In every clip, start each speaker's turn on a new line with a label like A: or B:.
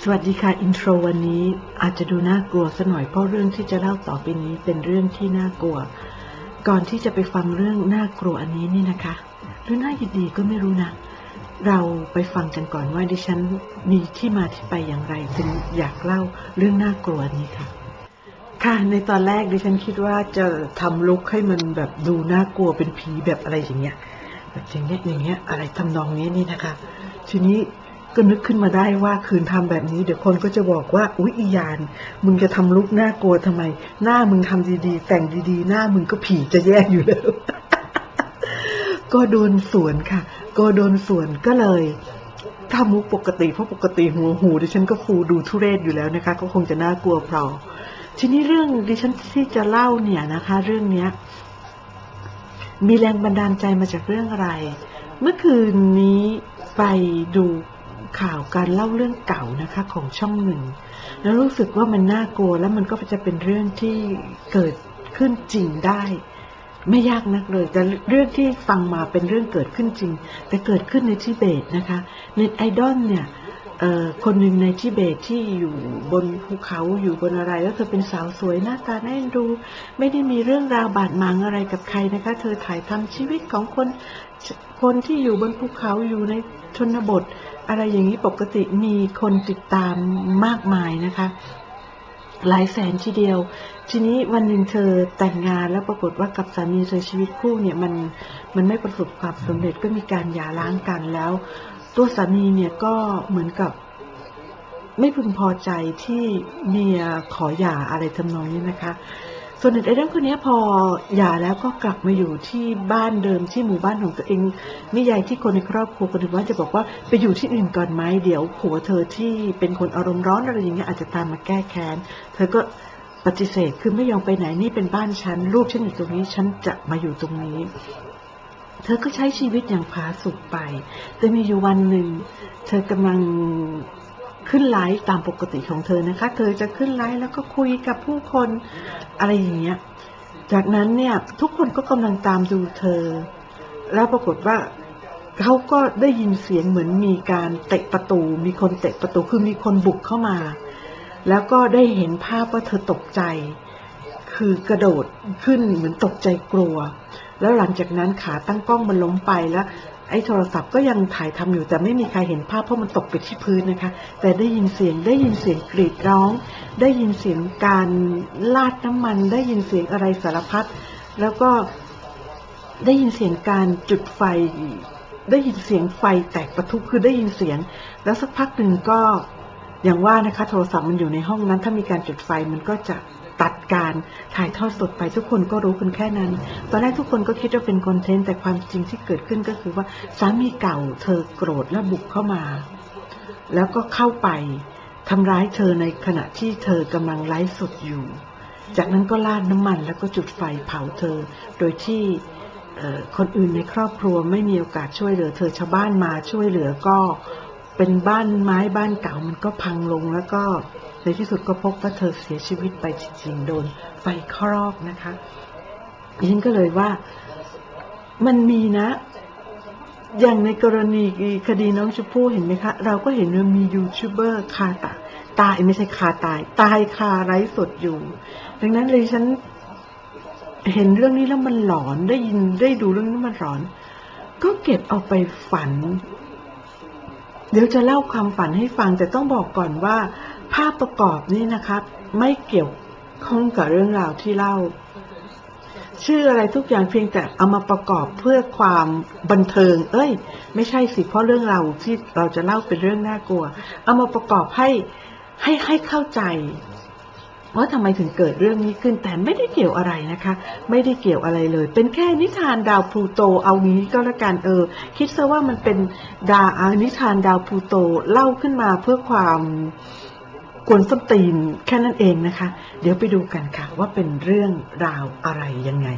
A: สวัสดีค่ะ อินโทรวันนี้อาจจะดูน่ากลัวสัหน่อยเพราะเรื่องที่จะเล่าต่อไปนี้เป็นเรื่องที่น่ากลัว ก่อนที่จะไปฟังเรื่องน่ากลัวอันนี้นี่นะคะ หรือน่ายินดีก็ไม่รู้นะ เราไปฟังกันก่อนว่าดิฉันมีที่มาที่ไปอย่างไรจึงอยากเล่าเรื่องน่ากลัวนี้ค่ะ ค่ะในตอนแรกดิฉันคิดว่าจะทำลุกให้มันแบบดูน่ากลัวเป็นผีแบบอะไรอย่างเงี้ยแบบอย่างเงี้ยอย่างเงี้ยอะไรทำนองนี้นี่นะคะ ทีนี้ ก็นึกขึ้นมาได้ว่าคืนทำแบบนี้ เดี๋ยวคนก็จะบอกว่า อุ๊ยอียาน มึงจะทำลุกน่ากลัวทำไม หน้ามึงทำดีๆ แต่งดีๆ หน้ามึงก็ผีจะแย่อยู่แล้ว ก็โดนสวนค่ะ ก็โดนสวนก็เลยทำมุกปกติเพราะปกติหัวหูดิฉันก็ฟูดูทุเรศอยู่แล้วนะคะ ก็คงจะน่ากลัวเพราทีนี้เรื่องดิฉันที่จะเล่าเนี่ยนะคะ เรื่องเนี้ย มีแรงบันดาลใจมาจากเรื่องอะไร เมื่อคืนนี้ไปดู ข่าวการเล่าเรื่องเก่านะคะของช่องหนึ่ง แล้วรู้สึกว่ามันน่ากลัวแล้วมันก็จะเป็นเรื่องที่เกิดขึ้นจริงได้ ไม่ยากนักเลย แต่เรื่องที่ฟังมาเป็นเรื่องเกิดขึ้นจริง แต่เกิดขึ้นในทิเบตนะคะเน็ตไอดอลเนี่ย คนหนึ่งในทิเบตที่อยู่บนภูเขาอยู่บนอะไรแล้วเธอเป็นสาวสวยหน้าตาแน่าดู ไม่ได้มีเรื่องราวบาดหมางอะไรกับใครนะคะ เธอถ่ายทำชีวิตของคนคนที่อยู่บนภูเขาอยู่ในชนบท อะไรอย่างนี้ปกติมีคนติดตามมากมายนะคะ หลายแสนทีเดียว ทีนี้วันหนึ่งเธอแต่งงานแล้วปรากฏว่ากับสามีเธอชีวิตคู่เนี่ยมันมันไม่ประสบความสำเร็จก็มีการหย่าร้างกันแล้ว ตัวสามีเนี่ยก็เหมือนกับไม่พึงพอใจที่เมียขอหย่าอะไรทำนองนี้นะคะ ส่วนเด็กไอ้เรื่องคนนี้พอหย่าแล้วก็กลับมาอยู่ที่บ้านเดิมที่หมู่บ้านของตัวเองนิยายที่คนในครอบครัวคนอื่นว่าจะบอกว่าไปอยู่ที่อื่นก่อนไหมเดี๋ยวผัวเธอที่เป็นคนอารมณ์ร้อนอะไรอย่างเงี้ยอาจจะตามมาแก้แค้น เธอก็ปฏิเสธคือไม่ยอมไปไหนนี่เป็นบ้านฉันลูกฉันอยู่ตรงนี้ฉันจะมาอยู่ตรงนี้ เธอก็ใช้ชีวิตอย่างผาสุกไป แต่มีอยู่วันหนึ่ง เธอกำลังขึ้นไลฟ์ตามปกติของเธอนะคะ เธอจะขึ้นไลฟ์แล้วก็คุยกับผู้คนอะไรอย่างเงี้ย จากนั้นเนี่ยทุกคนก็กำลังตามดูเธอ แล้วปรากฏว่าเขาก็ได้ยินเสียงเหมือนมีการเตะประตู มีคนเตะประตูคือมีคนบุกเข้ามา แล้วก็ได้เห็นภาพว่าเธอตกใจ คือกระโดดขึ้นเหมือนตกใจกลัว แล้วหลังจากนั้นขาตั้งกล้องมันล้มไปแล้ว ไอ้โทรศัพท์ก็ยังถ่ายทำอยู่แต่ไม่มีใครเห็นภาพเพราะมันตกไปที่พื้นนะคะ แต่ได้ยินเสียงได้ยินเสียงกรีดร้อง ได้ยินเสียงการลาดน้ำมัน ได้ยินเสียงอะไรสารพัดแล้วก็ได้ยินเสียงการจุดไฟ ได้ยินเสียงไฟแตกประทุคือได้ยินเสียง แล้วสักพักหนึ่งก็อย่างว่านะคะ โทรศัพท์มันอยู่ในห้องนั้น ถ้ามีการจุดไฟมันก็จะ ตัดการถ่ายทอดสดไปทุกคนก็รู้กันแค่นั้น ตอนแรกทุกคนก็คิดว่าเป็นคอนเทนต์แต่ความจริงที่เกิดขึ้นก็คือว่าสามีเก่าเธอโกรธและบุกเข้ามา แล้วก็เข้าไปทำร้ายเธอในขณะที่เธอกำลังไลฟ์สดอยู่ จากนั้นก็ลาดน้ำมันแล้วก็จุดไฟเผาเธอ โดยที่คนอื่นในครอบครัวไม่มีโอกาสช่วยเหลือ เธอชาวบ้านมาช่วยเหลือก็ เป็นบ้านไม้บ้านเก่ามันก็พังลงแล้วก็ในที่สุดก็พบว่าเธอเสียชีวิตไปจริงๆโดนไฟคลอกนะคะดิฉันก็เลยว่ามันมีนะ อย่างในกรณีคดีน้องชมพู่เห็นไหมคะ เราก็เห็นว่ามียูทูบเบอร์คาตาตายไม่ใช่คาตาย ตายคาไร้สดอยู่ ดังนั้นเลยฉันเห็นเรื่องนี้แล้วมันหลอนได้ยินได้ดูเรื่องนี้มันหลอน ก็เก็บเอาไปฝัน เดี๋ยวจะเล่าความฝันให้ฟังแต่ต้องบอกก่อนว่า ภาพประกอบนี่นะครับ ไม่เกี่ยวข้องกับเรื่องราวที่เล่า ชื่ออะไรทุกอย่างเพียงแต่เอามาประกอบเพื่อความบันเทิง เอ้ย ไม่ใช่สิเพราะเรื่องราวที่เราจะเล่าเป็นเรื่องน่ากลัว เอามาประกอบให้ให้ให้เข้าใจ ว่าทำไมถึงเกิดเรื่องนี้ขึ้นแต่ไม่ได้เกี่ยวอะไรนะคะ ไม่ได้เกี่ยวอะไรเลย เป็นแค่นิทานดาวพลูโตเอางี้ก็แล้วกันเออ คิดซะว่ามันเป็นดาอานิทานดาวพลูโตเล่าขึ้นมาเพื่อความกวนส้นตีนแค่นั้นเองนะคะ เดี๋ยวไปดูกันค่ะว่าเป็นเรื่องราวอะไรยังไง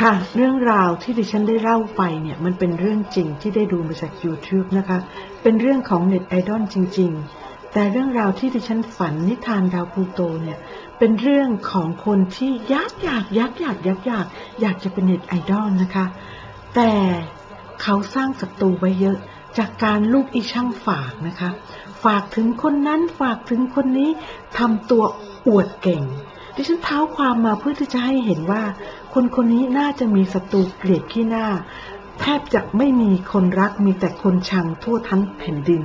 A: ค่ะ เรื่องราวที่ดิฉันได้เล่าไปเนี่ยมันเป็นเรื่องจริงที่ได้ดูมาจาก YouTube นะคะ เป็นเรื่องของเน็ตไอดอลจริง ๆ แต่เรื่องราวที่ดิฉันฝันนิทานดาวพูโตเนี่ย เป็นเรื่องของคนที่ยากอยากยักอยากยักอยากอยากจะเป็นเน็ตไอดอลนะคะ แต่เขาสร้างศัตรูไว้เยอะจากการลูกอีช่างฝากนะคะ ฝากถึงคนนั้นฝากถึงคนนี้ทำตัวอวดเก่ง ดิฉันเท้าความมาเพื่อที่จะให้เห็นว่า คนคนนี้น่าจะมีศัตรูเกลียดขี้หน้า แทบจะไม่มีคนรักมีแต่คนชังทั่วทั้งแผ่นดิน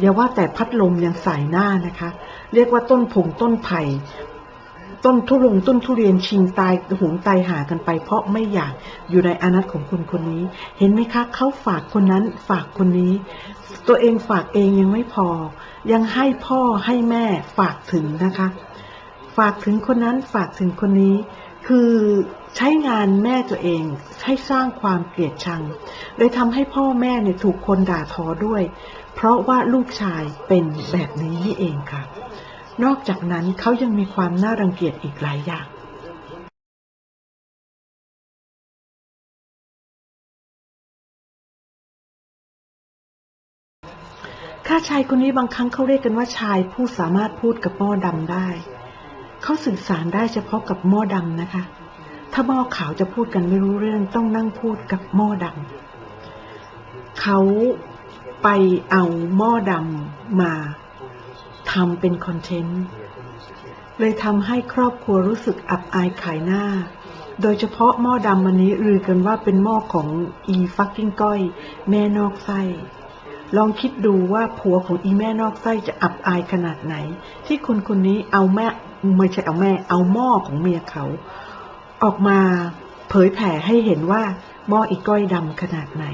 A: อย่าว่าแต่พัดลมยังใส่หน้านะคะ เรียกว่าต้นผงต้นไผ่ต้นทุลงต้นทุเรียนชิงตายหุงตายหากันไป เพราะไม่อยากอยู่ในอนัตของคนคนนี้ เห็นไหมคะเขาฝากคนนั้นฝากคนนี้ ตัวเองฝากเองยังไม่พอ ยังให้พ่อให้แม่ฝากถึงนะคะ ฝากถึงคนนั้นฝากถึงคนนี้ คือใช้งานแม่ตัวเองให้สร้างความเกลียดชังเลยทำให้พ่อแม่เนี่ยถูกคนด่าทอด้วย เพราะว่าลูกชายเป็นแบบนี้นี่เองค่ะ นอกจากนั้นเขายังมีความน่ารังเกียจอีกหลายอย่างข้าชายคนนี้บางครั้งเขาเรียกกันว่าชายผู้สามารถพูดกับหม้อดำได้ เขาสื่อสารได้เฉพาะกับหม้อดำนะคะ ถ้าหม้อขาวจะพูดกันไม่รู้เรื่องต้องนั่งพูดกับหม้อดำเขาไปเอาหม้อดำมาทำเป็นคอนเทนต์เลยทำให้ครอบครัวรู้สึกอับอายขายหน้า โดยเฉพาะหม้อดำวันนี้ลือกันว่าเป็นหม้อของอีฟักกิ้งก้อย แม่นอกไส้ ลองคิดดูว่าผัวของอีแม่นอกไส้จะอับอายขนาดไหน ที่คนคนนี้เอาแม่ ไม่ใช่เอาแม่ เอาหม้อของเมียเขา ออกมาเผยแผ่ให้เห็นว่าหม้ออีก้อยดำขนาดไหน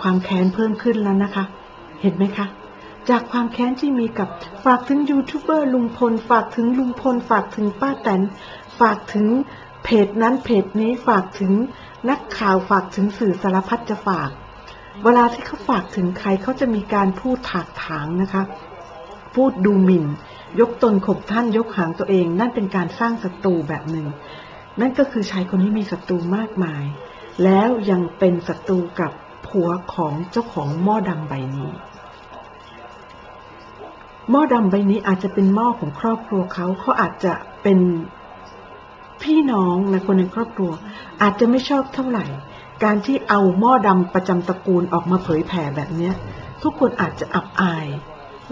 A: ความแค้นเพิ่มขึ้นแล้วนะคะ เห็นไหมคะ จากความแค้นที่มีกับฝากถึงยูทูบเบอร์ลุงพล ฝากถึงลุงพล ฝากถึงป้าแตน ฝากถึงเพจนั้นเพจนี้ฝากถึงนักข่าวฝากถึงสื่อสารพัดจะฝาก เวลาที่เขาฝากถึงใครเขาจะมีการพูดถากถางนะคะ พูดดูหมิ่น ยกตนข่มท่านยกหางตัวเอง นั่นเป็นการสร้างศัตรูแบบหนึ่ง นั่นก็คือชายคนนี้มีศัตรูมากมาย แล้วยังเป็นศัตรูกับผัวของเจ้าของหม้อดำใบนี้ หม้อดำใบนี้อาจจะเป็นหม้อของครอบครัวเขาเขาอาจจะเป็นพี่น้องในคนในครอบครัว อาจจะไม่ชอบเท่าไหร่ การที่เอาหม้อดำประจำตระกูลออกมาเผยแผ่แบบนี้ทุกคนอาจจะอับอาย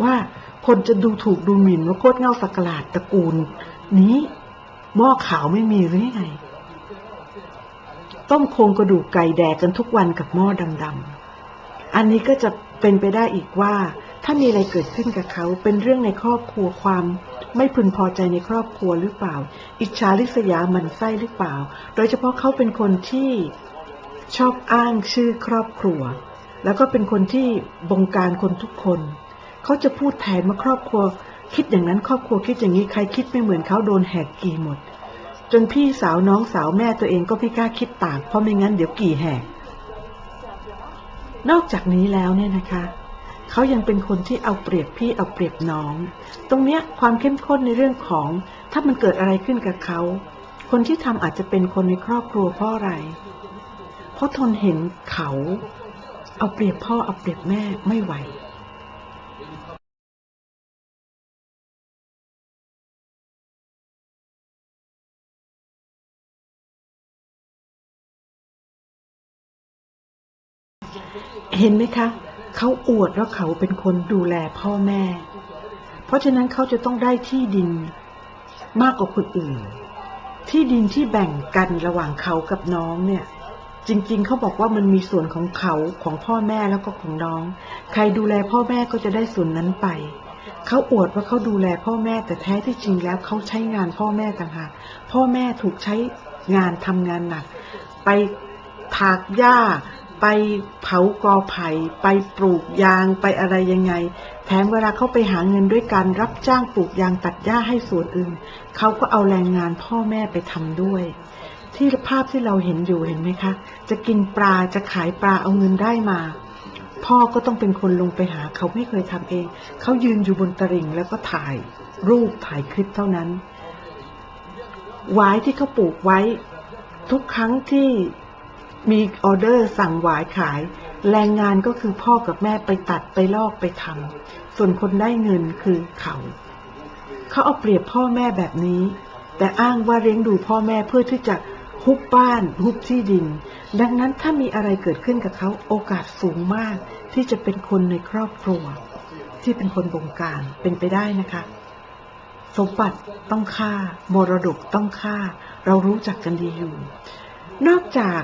A: ว่า คนจะดูถูกดูหมิ่นว่าโคตรเง่าสักหลาดตระกูล นี้หม้อขาวไม่มีหรือยังไง ต้มโครงกระดูกไก่แดกกันทุกวันกับหม้อดำๆ อันนี้ก็จะเป็นไปได้อีกว่า ถ้ามีอะไรเกิดขึ้นกับเขาเป็นเรื่องในครอบครัวความ ไม่พึงพอใจในครอบครัวหรือเปล่า อิจฉาริษยามันไส้หรือเปล่า โดยเฉพาะเขาเป็นคนที่ชอบอ้างชื่อครอบครัว แล้วก็เป็นคนที่บงการคนทุกคน เขาจะพูดแทนว่าครอบครัว คิดอย่างนั้นครอบครัวคิดอย่างนี้ใครคิดไม่เหมือนเขาโดนแหกกี่หมด จนพี่สาวน้องสาวแม่ตัวเองก็ไม่กล้าคิดต่างเพราะไม่งั้นเดี๋ยวกี่แหก นอกจากนี้แล้วเนี่ยนะคะเขายังเป็นคนที่เอาเปรียบพี่เอาเปรียบน้อง ตรงเนี้ยความเข้มข้นในเรื่องของ ถ้ามันเกิดอะไรขึ้นกับเขา คนที่ทำอาจจะเป็นคนในครอบครัวเพราะอะไร เพราะทนเห็นเขา เอาเปรียบพ่อเอาเปรียบแม่ไม่ไหว เห็นไหมคะ เขาอวดว่าเขาเป็นคนดูแลพ่อแม่ เพราะฉะนั้นเขาจะต้องได้ที่ดินมากกว่าคนอื่น ที่ดินที่แบ่งกันระหว่างเขากับน้องเนี่ย จริงๆ เขาบอกว่ามันมีส่วนของเขาของพ่อแม่แล้วก็ของน้อง ใครดูแลพ่อแม่ก็จะได้ส่วนนั้นไปเขาอวดว่าเขาดูแลพ่อแม่แต่แท้ที่จริงแล้วเขาใช้งานพ่อแม่ต่างหากพ่อแม่ถูกใช้งานทำงานหนัก ไปถากหญ้า ไปเผากอไผ่ไปปลูกยางไปอะไรยังไง แถมเวลาเขาไปหาเงินด้วยการรับจ้างปลูกยางตัดหญ้าให้ส่วนอื่น เขาก็เอาแรงงานพ่อแม่ไปทำด้วย ที่ภาพที่เราเห็นอยู่เห็นไหมคะ จะกินปลาจะขายปลาเอาเงินได้มา พ่อก็ต้องเป็นคนลงไปหาเขาไม่เคยทำเอง เขายืนอยู่บนตลิ่งแล้วก็ถ่ายรูปถ่ายคลิปเท่านั้นหวายที่เขาปลูกไว้ ทุกครั้งที่ มีออเดอร์สั่งหวายขาย แรงงานก็คือพ่อกับแม่ไปตัดไปลอกไปทำส่วนคนได้เงินคือเขา เขาเอาเปรียบพ่อแม่แบบนี้ แต่อ้างว่าเลี้ยงดูพ่อแม่เพื่อที่จะฮุบบ้านฮุบที่ดิน ดังนั้นถ้ามีอะไรเกิดขึ้นกับเขาโอกาสสูงมาก ที่จะเป็นคนในครอบครัว ที่เป็นคนบงการเป็นไปได้นะคะ สมบัติต้องฆ่ามรดกต้องฆ่า เรารู้จักกันดีอยู่ นอกจาก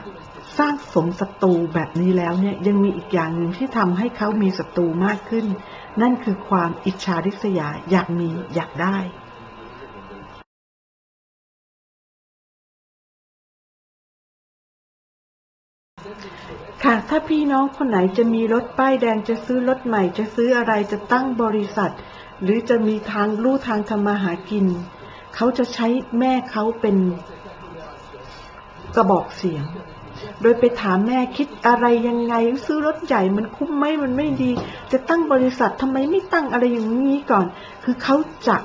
A: สร้างสมศัตรูแบบนี้แล้วเนี่ยยังมีอีกอย่างหนึ่งที่ทำให้เขามีศัตรูมากขึ้น นั่นคือความอิจฉาริษยาอยากมีอยากได้ค่ะถ้าพี่น้องคนไหนจะมีรถป้ายแดงจะซื้อรถใหม่ จะซื้ออะไรจะตั้งบริษัท หรือจะมีทางลู่ทางทำมาหากิน เขาจะใช้แม่เขาเป็นกระบอกเสียง โดยไปถามแม่คิดอะไรยังไง ซื้อรถใหญ่มันคุ้มไหมมันไม่ดี จะตั้งบริษัททำไมไม่ตั้งอะไรอย่างนี้ก่อน คือเขาจะ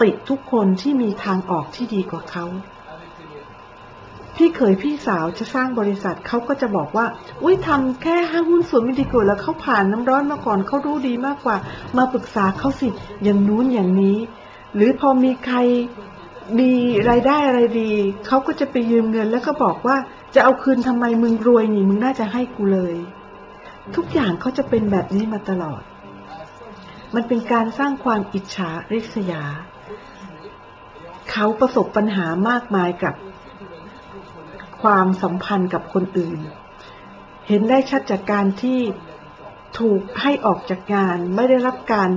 A: ติดทุกคนที่มีทางออกที่ดีกว่าเขาพี่เขยพี่สาวจะสร้างบริษัทเขาก็จะบอกว่า อุ้ยทำแค่ห้างหุ้นส่วนไม่ดีกว่าแล้วเขาผ่านน้ำร้อนมาก่อนเขารู้ดีมากกว่า มาปรึกษาเขาสิอย่างนู้นอย่างนี้ หรือพอมีใครมีรายได้อะไรดีเขาก็จะไปยืมเงินแล้วก็บอกว่า จะเอาคืนทำไมมึงรวยนี่มึงน่าจะให้กูเลย ทุกอย่างเขาจะเป็นแบบนี้มาตลอด มันเป็นการสร้างความอิจฉาริษยา เขาประสบปัญหามากมายกับ ความสัมพันธ์กับคนอื่น เห็นได้ชัดจากการที่ถูกให้ออกจากงานไม่ได้รับการ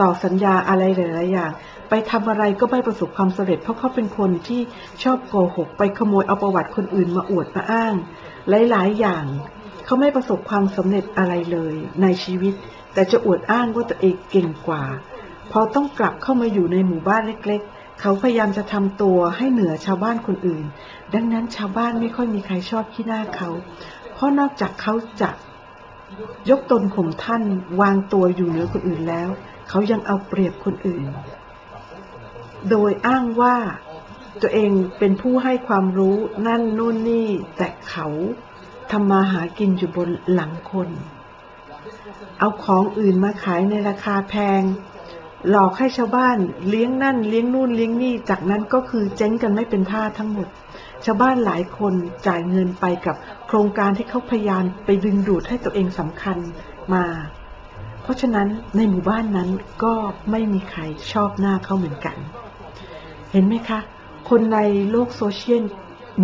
A: ต่อสัญญาอะไรหลายๆอย่าง ไปทำอะไรก็ไม่ประสบความสำเร็จ เพราะเขาเป็นคนที่ชอบโกหก ไปขโมยเอาประวัติคนอื่นมาอวดมาอ้าง หลาย ๆ อย่าง เขาไม่ประสบความสำเร็จอะไรเลยในชีวิต แต่จะอวดอ้างว่าตัวเองเก่งกว่า พอต้องกลับเข้ามาอยู่ในหมู่บ้านเล็ก ๆ เขาพยายามจะทำตัวให้เหนือชาวบ้านคนอื่น ดังนั้นชาวบ้านไม่ค่อยมีใครชอบขี้หน้าเขา เพราะนอกจากเขาจะยกตนข่มท่านวางตัวอยู่เหนือคนอื่นแล้ว เขายังเอาเปรียบคนอื่น โดยอ้างว่าตัวเองเป็นผู้ให้ความรู้นั่นนู่นนี่ แต่เขาทำมาหากินอยู่บนหลังคน เอาของอื่นมาขายในราคาแพง หลอกให้ชาวบ้านเลี้ยงนั่นเลี้ยงนู่นเลี้ยงนี่ จากนั้นก็คือเจ๊งกันไม่เป็นท่าทั้งหมด ชาวบ้านหลายคนจ่ายเงินไปกับโครงการที่เขาพยายามไปดึงดูดให้ตัวเองสำคัญมา เพราะฉะนั้นในหมู่บ้านนั้นก็ไม่มีใครชอบหน้าเขาเหมือนกัน เห็นไหมคะ คนในโลกโซเชียล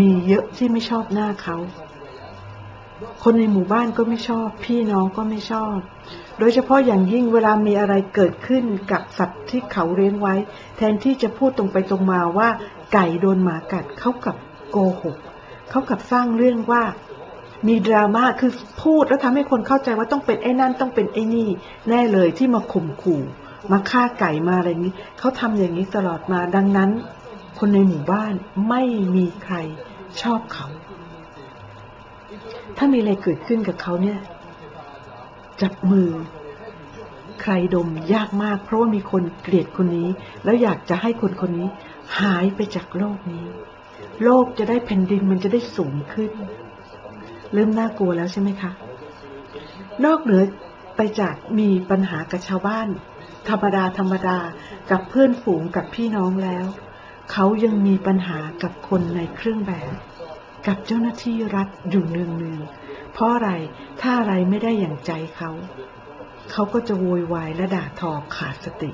A: มีเยอะที่ไม่ชอบหน้าเขา คนในหมู่บ้านก็ไม่ชอบ พี่น้องก็ไม่ชอบ โดยเฉพาะอย่างยิ่งเวลามีอะไรเกิดขึ้นกับสัตว์ที่เขาเลี้ยงไว้ แทนที่จะพูดตรงไปตรงมาว่า ไก่โดนหมากัดเขากับโกหกเขากับสร้างเรื่องว่ามีดราม่าคือพูดแล้วทำให้คนเข้าใจว่าต้องเป็นไอ้นั่นต้องเป็นไอ้นี่ แน่เลยที่มาข่มขู่ มาฆ่าไก่มาอะไรนี้เขาทำอย่างนี้ตลอดมาดังนั้น คนในหมู่บ้านไม่มีใครชอบเขา ถ้ามีอะไรเกิดขึ้นกับเขาเนี่ย จับมือ ใครดมยากมาก เพราะว่ามีคนเกลียดคนนี้ แล้วอยากจะให้คนคนนี้ หายไปจากโลกนี้ โลกจะได้แผ่นดินมันจะได้สูงขึ้น เริ่มน่ากลัวแล้วใช่ไหมคะ นอกเหนือ ไปจากมีปัญหากับชาวบ้าน ธรรมดาธรรมดากับเพื่อนฝูงกับพี่น้องแล้ว เขายังมีปัญหากับคนในเครื่องแบบ กับเจ้าหน้าที่รัฐอยู่เนืองเนืองๆเพราะอะไรถ้าอะไรไม่ได้อย่างใจเขา เขาก็จะโวยวายและด่าทอขาดสติ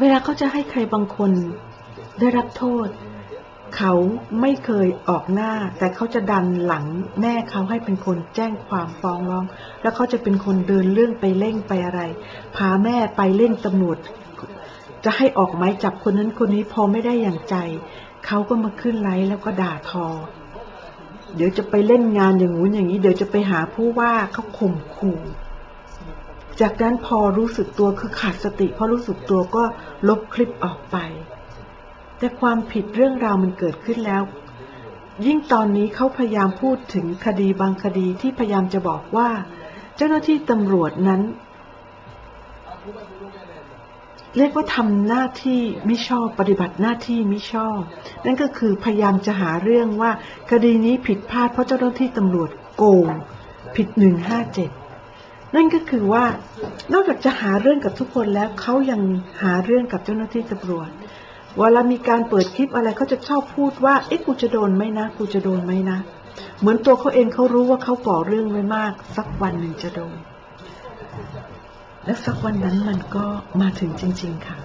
A: เวลาเขาจะให้ใครบางคนได้รับโทษ เขาไม่เคยออกหน้า แต่เขาจะดันหลังแม่เขาให้เป็นคนแจ้งความฟ้องร้อง แล้วเขาจะเป็นคนเดินเรื่องไปเร่งไปอะไร พาแม่ไปเล่นตำรวจ จะให้ออกไม้จับคนนั้นคนนี้พอไม่ได้อย่างใจ เขาก็มาขึ้นไลฟ์แล้วก็ด่าทอ เดี๋ยวจะไปเล่นงานอย่างงู้นอย่างนี้ เดี๋ยวจะไปหาผู้ว่าเขาข่มขู่จากนั้นพอรู้สึกตัวคือขาดสติพอรู้สึกตัวก็ลบคลิปออกไป แต่ความผิดเรื่องราวมันเกิดขึ้นแล้ว ยิ่งตอนนี้เขาพยายามพูดถึงคดีบางคดีที่พยายามจะบอกว่า เจ้าหน้าที่ตำรวจนั้น เรียกว่าทำหน้าที่ไม่ชอบปฏิบัติหน้าที่ไม่ชอบ นั่นก็คือพยายามจะหาเรื่องว่า คดีนี้ผิดพลาดเพราะเจ้าหน้าที่ตำรวจโกง ผิดหนึ่งห้าเจ็ดนั่นก็คือว่านอกจากจะหาเรื่องกับทุกคนแล้วเขายังหาเรื่องกับเจ้าหน้าที่ตำรวจ เวลามีการเปิดคลิปอะไรเขาจะชอบพูดว่า เอ๊ะกูจะโดนไหมนะ กูจะโดนไหมนะ เหมือนตัวเขาเองเขารู้ว่าเขาก่อเรื่องไว้มาก สักวันหนึ่งจะโดน และสักวันนั้นมันก็มาถึงจริง ๆ ค่ะ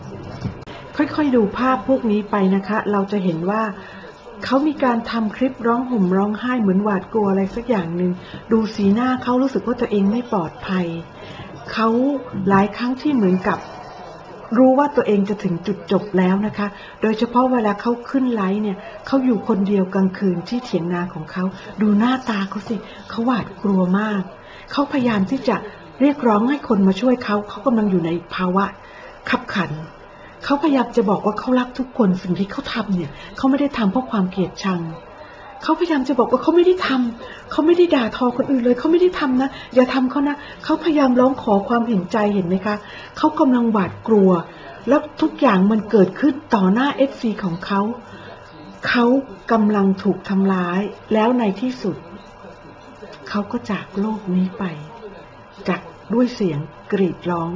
A: ค่อยๆดูภาพพวกนี้ไปนะคะ เราจะเห็นว่าเขามีการทำคลิปร้องห่มร้องไห้เหมือนหวาดกลัวอะไรสักอย่างหนึ่งดูสีหน้าเขารู้สึกว่าตัวเองไม่ปลอดภัย เขาหลายครั้งที่เหมือนกับ รู้ว่าตัวเองจะถึงจุดจบแล้วนะคะ โดยเฉพาะเวลาเขาขึ้นไลฟ์เนี่ยเขาอยู่คนเดียวกลางคืนที่เถียงนาของเขา ดูหน้าตาเขาสิเขาหวาดกลัวมาก เขาพยายามที่จะเรียกร้องให้คนมาช่วยเขาเขากำลังอยู่ในภาวะขับขันเขาพยายามจะบอกว่าเขารักทุกคนสิ่งที่เขาทำเนี่ยเขาไม่ได้ทำเพราะความเกลียดชัง เขาพยายามจะบอกว่าเขาไม่ได้ทำเขาไม่ได้ด่าทอคนอื่นเลยเขาไม่ได้ทำนะ อย่าทำเขานะเขาพยายามร้องขอความเห็นใจเห็นไหมคะเขากำลังหวาดกลัว แล้วทุกอย่างมันเกิดขึ้นต่อหน้าเอฟซีของเขาเขากำลังถูกทำร้าย แล้วในที่สุด เขาก็จากโลกนี้ไป จากด้วยเสียงกรีดร้อง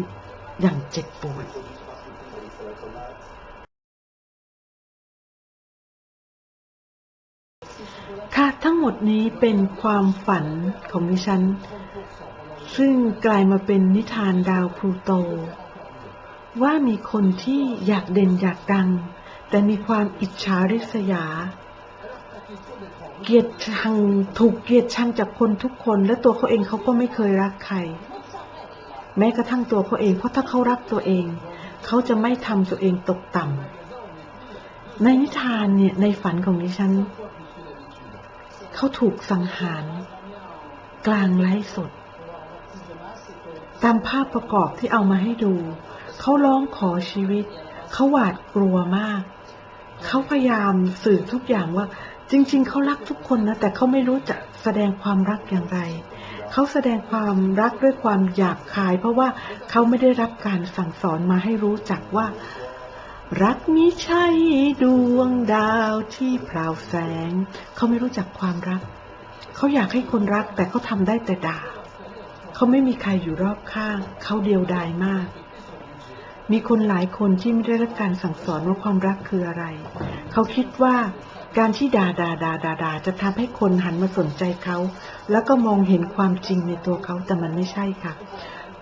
A: อย่างเจ็บปวด ทั้งหมดนี้เป็นความฝันของดิฉัน ซึ่งกลายมาเป็นนิทานดาวพลูโต ว่ามีคนที่อยากเด่นอยากดัง แต่มีความอิจฉาริษยา เกลียดชังถูกเกลียดชังจากคนทุกคนและตัวเขาเองเขาก็ไม่เคยรักใคร แม้กระทั่งตัวเขาเอง เพราะถ้าเขารักตัวเอง เขาจะไม่ทำตัวเองตกต่ำในนิทานเนี่ยในฝันของดิฉัน เขาถูกสังหาร กลางไลฟ์สด ตามภาพประกอบที่เอามาให้ดู เขาร้องขอชีวิต เขาหวาดกลัวมาก เขาพยายามสื่อทุกอย่างว่า จริง ๆ เขารักทุกคนนะ แต่เขาไม่รู้จะแสดงความรักอย่างไร เขาแสดงความรักด้วยความหยาบคาย เพราะว่าเขาไม่ได้รับการสั่งสอนมาให้รู้จักว่ารักมิใช่ดวงดาว ที่พราวแสง เขาไม่รู้จักความรัก เขาอยากให้คนรักแต่เขาทำได้แต่ด่า เขาไม่มีใครอยู่รอบข้าง เขาเดียวดายมาก มีคนหลายคนที่ไม่ได้รับการสั่งสอนว่าความรักคืออะไร เขาคิดว่าการที่ด่าด่าด่าด่าด่าจะทำให้คนหันมาสนใจเขา แล้วก็มองเห็นความจริงในตัวเขาแต่มันไม่ใช่ค่ะ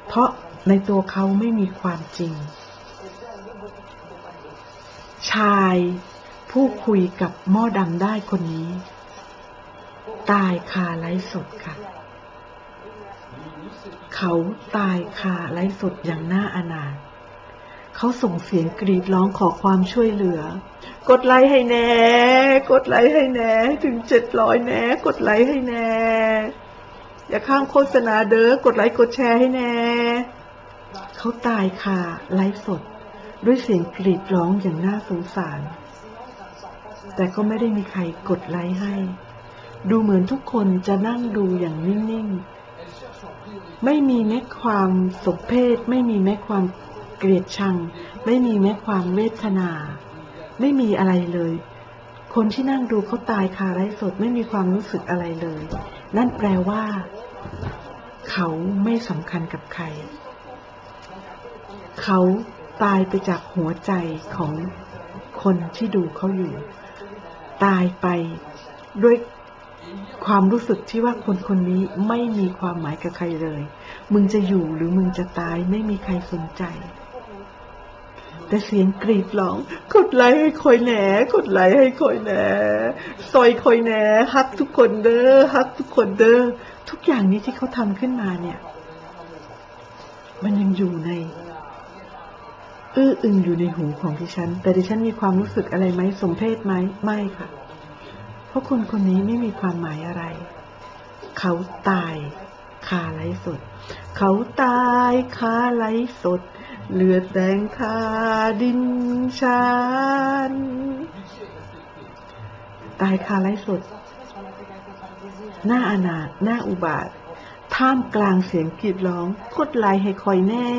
A: เพราะในตัวเขาไม่มีความจริง ชาย ผู้คุยกับหม้อดำได้คนนี้ ตายคาไลฟ์สดค่ะ เขาตายคาไลฟ์สดอย่างน่าอนาถเขาส่งเสียงกรีดร้องขอความช่วยเหลือ กดไลค์ให้แน่ กดไลค์ให้แน่ ถึงเจ็ดร้อยแน่ กดไลค์ให้แน่ อย่าข้ามโฆษณาเด้อ กดไลค์กดแชร์ให้แน่ เขาตายคาไลฟ์สด ด้วยเสียงกรีดร้องอย่างน่าสงสาร แต่ก็ไม่ได้มีใครกดไลค์ให้ ดูเหมือนทุกคนจะนั่งดูอย่างนิ่งๆ ไม่มีแม้ความสมเพศ ไม่มีแม้ความเกลียดชัง ไม่มีแม้ความเวทนา ไม่มีอะไรเลย คนที่นั่งดูเขาตายคาไร้สดไม่มีความรู้สึกอะไรเลย นั่นแปลว่า เขาไม่สำคัญกับใคร เขาตายไปจากหัวใจของคนที่ดูเขาอยู่ ตายไปด้วยความรู้สึกที่ว่าคนคนนี้ไม่มีความหมายกับใครเลย มึงจะอยู่หรือมึงจะตายไม่มีใครสนใจ แต่เสียงกรีดร้องกดไลค์ให้คอยแหนกดไลค์ให้คอยแหนซอยคอยแหนฮักทุกคนเด้อฮักทุกคนเด้อทุกอย่างนี้ที่เขาทำขึ้นมาเนี่ย มันยังอยู่ใน อื้ออึงอยู่ในหูของดิฉัน แต่ดิฉันมีความรู้สึกอะไรไหมสมเพศไหมไม่ค่ะ เพราะคนคนนี้ไม่มีความหมายอะไร เขาตายคาไลฟ์สด เขาตายคาไลฟ์สดเลือดแดงคาดินชานตายคาไลฟ์สด หน้าอนาถหน้าอุบาท ท่ามกลางเสียงกรีดร้องกดลค์ให้คอยแน่